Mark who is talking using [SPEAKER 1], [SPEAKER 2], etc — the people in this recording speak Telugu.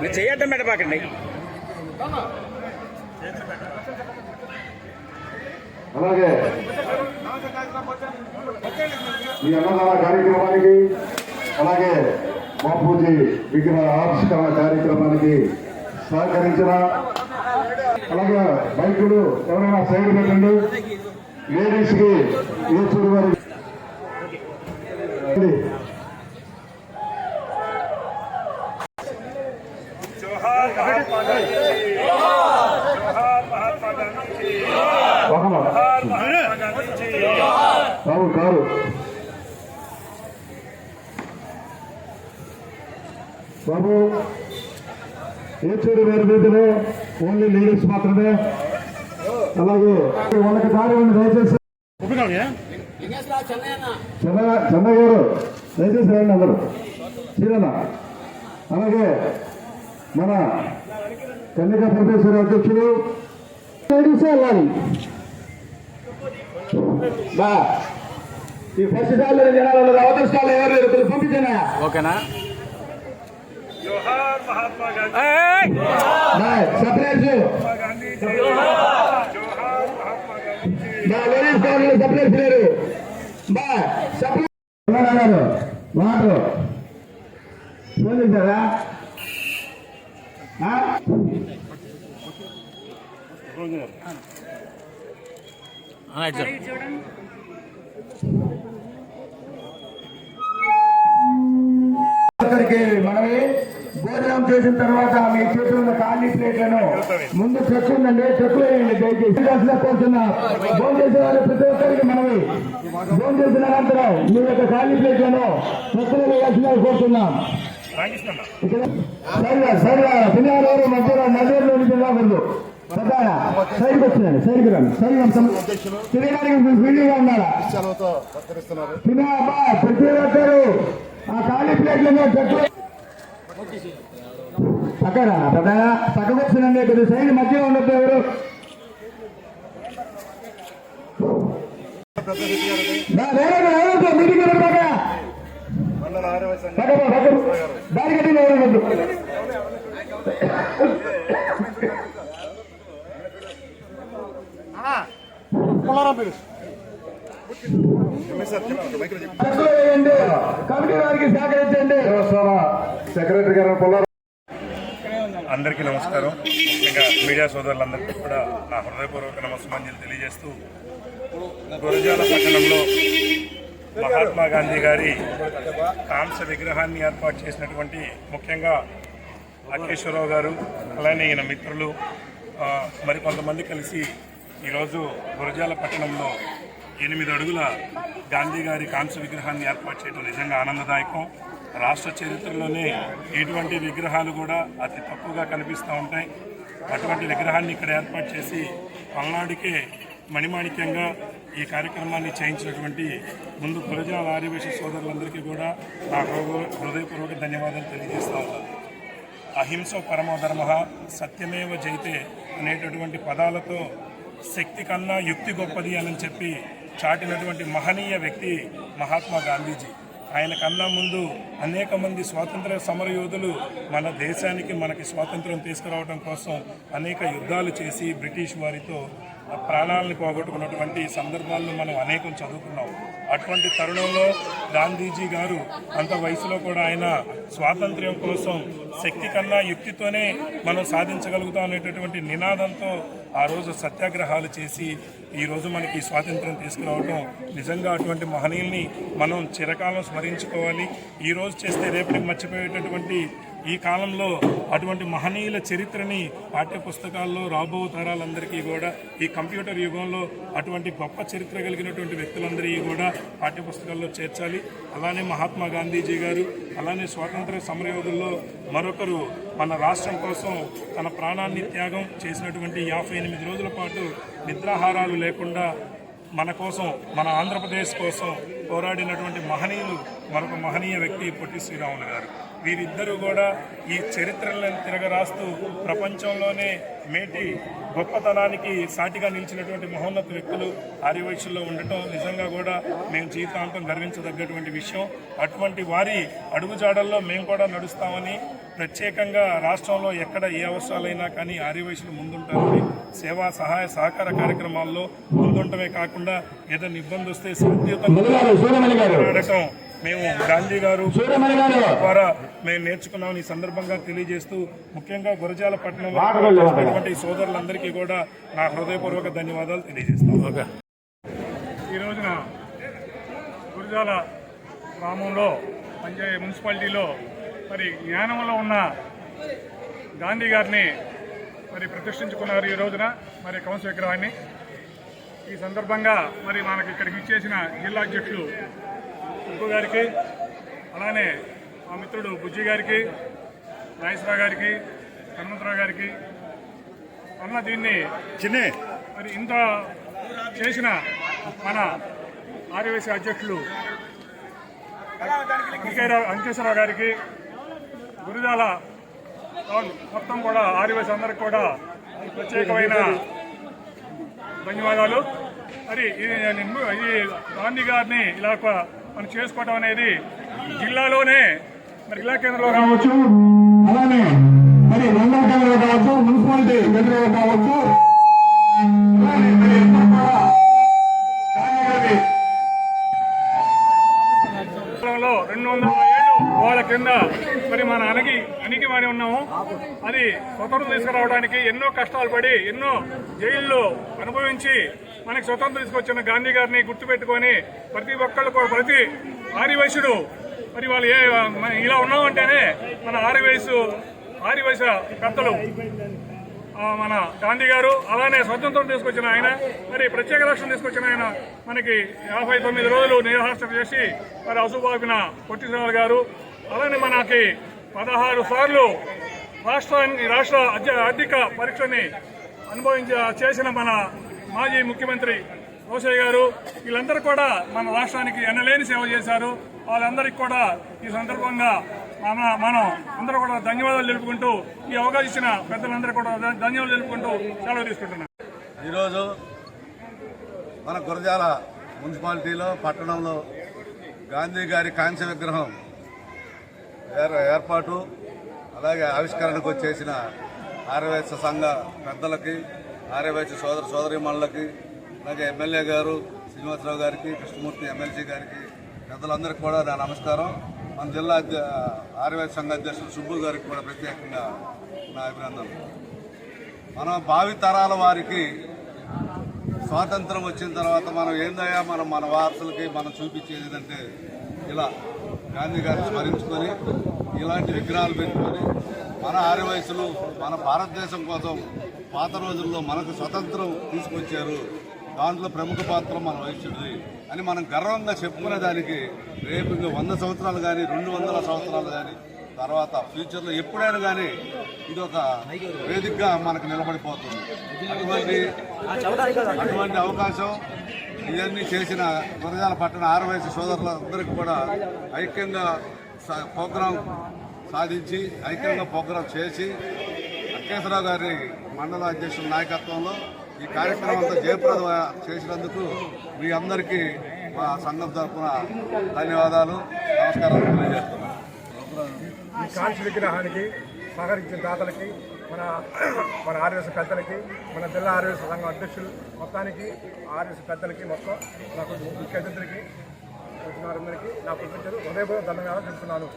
[SPEAKER 1] మీరు చేయొద్దాం పెట్టబాకండి
[SPEAKER 2] అలాగే. ఈ అన్నదాన కార్యక్రమానికి అలాగే బాపూజీ విగ్రహ ఆవిష్కరణ కార్యక్రమానికి సహకరించిన అలాగే బైకులు ఎవరైనా సైడ్ పెట్టండి. లేడీస్కి కి ఏచూరు వారి
[SPEAKER 3] కావు
[SPEAKER 2] కారు బాబు ఏచూరు వేరు వీటిలో ఓన్లీ లేడీస్ మాత్రమే. అలాగే వాళ్ళకి దారి ఉంది దయచేసి. చెన్న గారు దయచేసి రండి అందరు. చీరన్న అలాగే మన కన్నిక ప్రొఫెసర్ అధ్యక్షులు. లేడీసే వెళ్ళాలి బా. ఈ ఫస్ట్ స్టాల్లో జనాలు ఉన్నారు అవతల స్టాల్లో ఎవరు లేరు కొద్దిగా పంపించనా
[SPEAKER 1] ఓకేనా?
[SPEAKER 2] సపరేట్ బా లేడీస్ కార్లు సపరేట్ లేరు బా సపరేట్ అన్నారు? వాటర్. ఫోన్ చేశారా మనమే భోజనం చేసిన తర్వాత మీ చేతిలో ఉన్న ఖాళీ ప్లేట్లను ముందు చెక్ ఉందండి చెక్ వేయండి దయచేసి. కోరుతున్నా భోజనం చేసే వారు ప్రతి ఒక్కరికి మనవి. భోజనం చేసిన అనంతరం మీ యొక్క ఖాళీ ప్లేట్లను చెక్కులు వేయాల్సిన కోరుతున్నాం. సరిగా సరిగా పిల్లలు మధ్యలో రాకూడదు పెద్దగా సైడ్కి వచ్చినండి సైడ్కి రండి తిరగడానికి తినే అబ్బా ప్రతి ఒక్కరు ఆ ఖాళీ ప్లేట్లను చెట్లు. పక్కన పెద్దగా పక్కకు వచ్చినండి కొద్ది సైడ్ మధ్య ఉండొద్దు ఎవరు?
[SPEAKER 4] పెద్ద
[SPEAKER 2] ఎవరు? కమిటీ వారికి సహకరించండి. సెక్రటరీ గారు పొల్లారావు.
[SPEAKER 3] అందరికీ నమస్కారం. ముఖ్యంగా మీడియా సోదరులందరికీ కూడా నా హృదయపూర్వక నమస్కారాలు తెలియజేస్తూ గురజాల పట్టణంలో మహాత్మా గాంధీ గారి కాంస్య విగ్రహాన్ని ఏర్పాటు చేసినటువంటి ముఖ్యంగా అఖిలేశ్వరరావు గారు అలానే ఈయన మిత్రులు మరికొంతమంది కలిసి ఈరోజు గురజాల పట్టణంలో ఎనిమిది అడుగుల గాంధీ గారి కాంస్య విగ్రహాన్ని ఏర్పాటు చేయడం నిజంగా ఆనందదాయకం. రాష్ట్ర చరిత్రలోనే ఇటువంటి విగ్రహాలు కూడా అతి తక్కువగా కనిపిస్తూ ఉంటాయి. అటువంటి విగ్రహాన్ని ఇక్కడ ఏర్పాటు చేసి పల్నాడుకే మణిమాణిక్యంగా ఈ కార్యక్రమాన్ని చేయించినటువంటి ముందు గురజాల ఆర్యవేశ సోదరులందరికీ కూడా నా హృదయపూర్వక ధన్యవాదాలు తెలియజేస్తా ఉన్నాను. అహింస పరమో ధర్మ సత్యమేవ జైతే అనేటటువంటి పదాలతో శక్తి కన్నా యుక్తి గొప్పది అని చెప్పి చాటినటువంటి మహనీయ వ్యక్తి మహాత్మా గాంధీజీ. ఆయన కన్నా ముందు అనేక మంది స్వాతంత్ర సమరయోధులు మన దేశానికి మనకి స్వాతంత్రం తీసుకురావడం కోసం అనేక యుద్ధాలు చేసి బ్రిటిష్ వారితో ప్రాణాలను పోగొట్టుకున్నటువంటి సందర్భాలను మనం అనేకం చదువుకున్నాం. అటువంటి తరుణంలో గాంధీజీ గారు అంత వయసులో కూడా ఆయన స్వాతంత్ర్యం కోసం శక్తి కన్నా యుక్తితోనే మనం సాధించగలుగుతాం అనేటటువంటి నినాదంతో ఆ రోజు సత్యాగ్రహాలు చేసి ఈరోజు మనకి స్వాతంత్రం తీసుకురావడం నిజంగా అటువంటి మహనీయుల్ని మనం చిరకాలం స్మరించుకోవాలి. ఈ రోజు చేస్తే రేపటికి మర్చిపోయేటటువంటి ఈ కాలంలో అటువంటి మహనీయుల చరిత్రని పాఠ్య పుస్తకాల్లో రాబో తరాలందరికీ కూడా ఈ కంప్యూటర్ యుగంలో అటువంటి గొప్ప చరిత్ర కలిగినటువంటి వ్యక్తులందరికీ కూడా పాఠ్య పుస్తకాల్లో చేర్చాలి. అలానే మహాత్మా గాంధీజీ గారు అలానే స్వాతంత్ర సమరయోధుల్లో మరొకరు మన రాష్ట్రం కోసం తన ప్రాణాన్ని త్యాగం చేసినటువంటి యాభై ఎనిమిది రోజుల పాటు నిద్రాహారాలు లేకుండా మన కోసం మన ఆంధ్రప్రదేశ్ కోసం పోరాడినటువంటి మహనీయులు మరొక మహనీయ వ్యక్తి పొట్టి శ్రీరాములు గారు. వీరిద్దరూ కూడా ఈ చరిత్రలను తిరగరాస్తూ ప్రపంచంలోనే మేటి గొప్పతనానికి సాటిగా నిలిచినటువంటి మహోన్నత వ్యక్తులు ఆర్యవైశ్యుల్లో ఉండటం నిజంగా కూడా మేము జీవితాంతం గర్వించదగ్గటువంటి విషయం. అటువంటి వారి అడుగుజాడల్లో మేము కూడా నడుస్తామని ప్రత్యేకంగా రాష్ట్రంలో ఎక్కడ ఏ అవసరాలైనా కానీ ఆర్యవైశ్యులు ముందుంటారని సేవా సహాయ సహకార కార్యక్రమాల్లో ముందుంటమే కాకుండా ఏదైనా ఇబ్బంది వస్తే శాంతియుతంగా మేము గాంధీ గారు ద్వారా మేము నేర్చుకున్నాం. ఈ సందర్భంగా తెలియజేస్తూ ముఖ్యంగా గురజాల పట్టణంలో సోదరులందరికీ కూడా నా హృదయపూర్వక ధన్యవాదాలు తెలియజేస్తాను.
[SPEAKER 5] ఈ రోజున గురజాల గ్రామంలో పంచాయ మున్సిపాలిటీలో మరి జ్ఞానంలో ఉన్న గాంధీ గారిని మరి ప్రతిష్ఠించుకున్నారు ఈ రోజున మరి కౌన్సిల్ విగ్రహాన్ని. ఈ సందర్భంగా మరి మనకి ఇక్కడికి ఇచ్చేసిన జిల్లా అధ్యక్షులు సుబ్బు గారికి అలానే మా మిత్రుడు బుజ్జి గారికి నాగేశ్వరరావు గారికి హనుమంతరావు గారికి అన్న దీన్ని
[SPEAKER 4] చిన్ని.
[SPEAKER 5] మరి ఇంత చేసిన మన ఆర్యవేశ అధ్యక్షులు అంకేశ్వరరావు గారికి గురుజాల మొత్తం కూడా ఆర్యవేశ అందరికి కూడా ప్రత్యేకమైన ధన్యవాదాలు. మరి ఇది గాంధీ గారిని ఇలా ఒక- మనం చేసుకోవడం అనేది జిల్లాలోనే మరి జిల్లా కేంద్రంలో
[SPEAKER 2] కావచ్చు అలానే మరి మండల కేంద్రంలో కావచ్చు మున్సిపాలిటీ కేంద్రంలో కావచ్చు
[SPEAKER 5] రెండు వందల ఏళ్ళు వాళ్ళ కింద మరి మన అణగి అణిగి మరి ఉన్నాము. అది స్వతంత్రం తీసుకురావడానికి ఎన్నో కష్టాలు పడి ఎన్నో జైల్లో అనుభవించి మనకి స్వతంత్రం తీసుకొచ్చిన గాంధీ గారిని గుర్తుపెట్టుకొని ప్రతి ఒక్కళ్ళు కూడా ప్రతి ఆర్యవయసుడు మరి వాళ్ళు ఏ ఇలా ఉన్నామంటేనే మన ఆర్యవయసు ఆర్యవయస పెద్దలు. మన గాంధీ గారు అలానే స్వతంత్రం తీసుకొచ్చిన ఆయన మరి ప్రత్యేక రాష్ట్రం తీసుకొచ్చిన ఆయన మనకి యాభై తొమ్మిది రోజులు నిరాహారం చేసి మరి అసుబాబిన పొట్టిశ్రావు గారు అలానే మనకి పదహారు సార్లు రాష్ట్రాన్ని రాష్ట్ర అధ్య- ఆర్థిక పరీక్షని అనుభవించ చేసిన మన మాజీ ముఖ్యమంత్రి రోషయ్య గారు వీళ్ళందరూ కూడా మన రాష్ట్రానికి ఎనలేని సేవ చేశారు. వాళ్ళందరికీ కూడా ఈ సందర్భంగా మన మనం అందరూ కూడా ధన్యవాదాలు తెలుపుకుంటూ ఈ అవకాశం ఇచ్చిన పెద్దలందరూ కూడా ధన్యవాదాలు తెలుపుకుంటూ సెలవు తీసుకుంటున్నాను.
[SPEAKER 4] ఈరోజు మన గురజాల మున్సిపాలిటీలో పట్టణంలో గాంధీ గారి కాంస్య విగ్రహం ఏర్- ఏర్పాటు అలాగే ఆవిష్కరణకు వచ్చేసిన ఆర్యవైశ్య సంఘ పెద్దలకి ఆర్యవైశ్య సోదర సోదరిమణులకి అలాగే ఎమ్మెల్యే గారు శ్రీనివాసరావు గారికి కృష్ణమూర్తి ఎమ్మెల్సీ గారికి పెద్దలందరికీ కూడా నా నమస్కారం. మన జిల్లా అధ్య ఆర్యవైశ్య సంఘ అధ్యక్షులు సుబ్బు గారికి కూడా ప్రత్యేకంగా నా అభినందనలు. మన భావి తరాల వారికి స్వాతంత్రం వచ్చిన తర్వాత మనం ఏందయ్యా మనం మన వారసులకి మనం చూపించేది ఏంటంటే ఇలా గాంధీ గారిని స్మరించుకొని ఇలాంటి విగ్రహాలు పెట్టుకొని మన ఆర్యవయసులు మన భారతదేశం కోసం పాత రోజుల్లో మనకు స్వతంత్రం తీసుకొచ్చారు. దాంట్లో ప్రముఖ పాత్ర మన వైశ్యుడిది అని మనం గర్వంగా చెప్పుకునే దానికి రేపు ఇంకా వంద సంవత్సరాలు కానీ రెండు వందల సంవత్సరాలు కానీ తర్వాత ఫ్యూచర్లో ఎప్పుడైనా కానీ ఇది ఒక వేదికగా మనకు నిలబడిపోతుంది. అటువంటి అటువంటి అవకాశం ఇవన్నీ చేసిన గురజాల పట్టణ ఆరు వయసు సోదరులందరికీ కూడా ఐక్యంగా ప్రోగ్రాం సాధించి ఐక్యంగా ప్రోగ్రాం చేసి అక్కేశ్వరరావు గారి మండల అధ్యక్షుల నాయకత్వంలో ఈ కార్యక్రమం అంతా జయప్రదం చేసినందుకు మీ అందరికీ మా సంఘం తరఫున ధన్యవాదాలు. నమస్కారం తెలియజేస్తున్నాను.
[SPEAKER 5] ఈ కాంతి విగ్రహానికి సహకరించిన దాతలకి మన మన ఆర్ఎస్ పెద్దలకి మన జిల్లా ఆర్ఎస్ సంఘం అధ్యక్షులు మొత్తానికి ఆర్ఎస్ పెద్దలకి మొత్తం నాకు ముఖ్య అతిథులకి వచ్చిన వారందరికీ నా కృతజ్ఞతలు. హృదయపూర్వక ధన్యవాదాలు చెప్తున్నాను